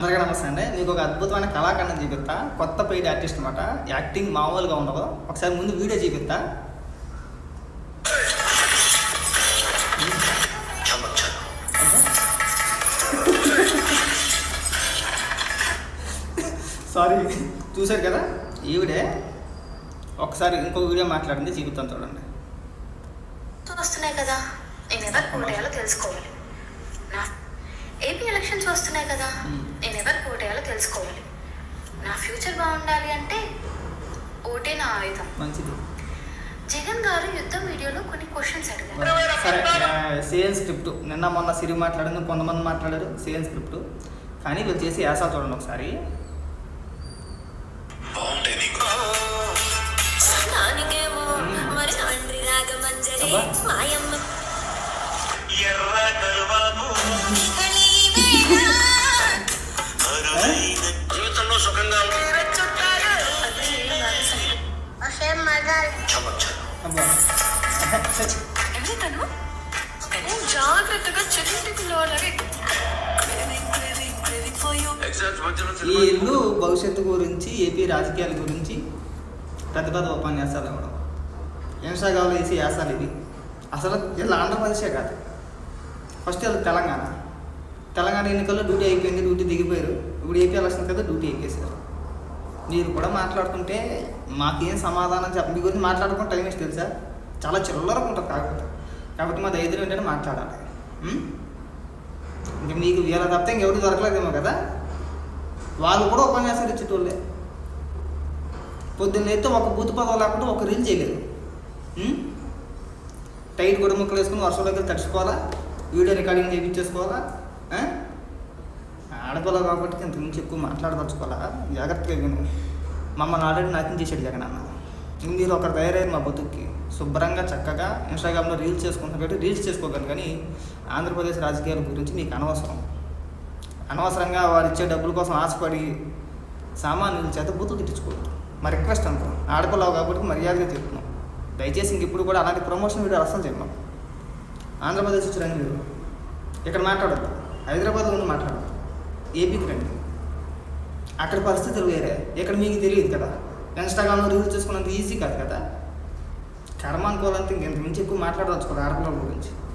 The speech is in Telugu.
అందరికీ నమస్తే అండి మీకు ఒక అద్భుతమైన కళాఖండం చూపిస్తా. కొత్త పెయిడ్ ఆర్టిస్ట్ అనమాట యాక్టింగ్ మామూలుగా ఉండదు. ఒకసారి ముందు వీడియో చూపిస్తా. సారీ చూశారు కదా? ఈవిడే ఒకసారి ఇంకో వీడియో మాట్లాడింది చూపిస్తాను చూడండి. వస్తున్నాయి కదా. నేను ఎవరు తెలుసుకోవాలి? ఎలక్షన్స్ వస్తున్నాయి కదా. నేను ఎవరు పోటేయాలో తెలుసుకోవాలి. నా ఫ్యూచర్ బాగుండాలి అంటే ఓటే నా ఆయుధం. మంచిది. జగన్ గారు యుద్ధం వీడియోలో కొన్ని క్వశ్చన్స్ అడిగారు. Same script. నిన్న మొన్న సిరి మాట్లాడింది కొంతమంది మాట్లాడారు సేమ్ స్క్రిప్ట్. కానీ వీళ్ళు చేసి యాసా చూడండి ఒకసారి. మాయమ్మ జాగ్రత్తగా ఎగ్జామ్స్ మధ్యలో ఈ ఇల్లు భవిష్యత్తు గురించి ఏపీ రాజకీయాల గురించి పెద్ద పెద్ద ఉపన్యాసాలు ఇవ్వడం. ఇన్స్టాగ్రామ్లో వేసి యాసాలు ఇవి. అసలు వీళ్ళు ఆంధ్రప్రదేశే కాదు. ఫస్ట్ వీళ్ళు తెలంగాణ. తెలంగాణ ఎన్నికల్లో డ్యూటీ అయిపోయింది డ్యూటీ దిగిపోయారు. ఇప్పుడు ఏపీ ఎలక్షన్ కదా డ్యూటీ ఎక్కేశారు. మీరు కూడా మాట్లాడుతుంటే మాకేం సమాధానం చెప్ప మీ గురించి మాట్లాడుకుంటే టైం వేస్ట్ తెలుసా? చాలా చిల్లరకు ఉంటుంది కాకపోతే. కాబట్టి మా ధైర్యం ఏంటంటే మాట్లాడాలి. ఇంక మీకు వీళ్ళ తప్పితే ఇంకెవరికి దొరకలేదేమో కదా? వాళ్ళు కూడా ఉపన్యాసాలు ఇచ్చేటోళ్ళే. పొద్దున్న అయితే ఒక బూతు పదం లేకుండా ఒక రీల్ చేయలేదు టైట్ గుడి ముక్కలు వేసుకుని వర్షం దగ్గర తడిచిపోవాలా? వీడియో రికార్డింగ్ చేయించేసుకోవాలా ఆడపిల్ల కాబట్టి ఇంత మించి ఎక్కువ మాట్లాడదలుచుకోవాలా? జాగ్రత్తగా విను. మమ్మల్ని ఆల్రెడీ నాశనం చేశాడు జగన్ అన్న. మీరు ఒకరు తయారయ్యారు మా బతుక్కి. శుభ్రంగా చక్కగా ఇన్స్టాగ్రామ్లో రీల్స్ చేసుకుంటున్నారు కాబట్టి రీల్స్ చేసుకోగలను కానీ ఆంధ్రప్రదేశ్ రాజకీయాల గురించి మీకు అనవసరం. అనవసరంగా వారు ఇచ్చే డబ్బుల కోసం ఆశపడి సామాన్యుల చేత బూతులు తిట్టించుకోవద్దు. మా రిక్వెస్ట్ అంతా ఆడపిల్లవు కాబట్టి మర్యాదగా చెప్తున్నాం దయచేసి ఇంక ఇప్పుడు కూడా అలాంటి ప్రమోషన్ వీడియో అసలు చెప్పాం ఆంధ్రప్రదేశ్ వచ్చి రండి మీరు. ఇక్కడ మాట్లాడద్దు. హైదరాబాద్లో ఉండి మాట్లాడు ఏపీకి రండి. అక్కడ పరిస్థితులు వేరే. ఇక్కడ మీకు తెలియదు కదా. ఇన్స్టాగ్రామ్లో రీల్స్ చేసుకున్నంత ఈజీ కాదు కదా. కర్మ అనుకోవాలంటే ఇంకెంత మించి ఎక్కువ మాట్లాడవచ్చు కదా ఆడపిల్లల గురించి.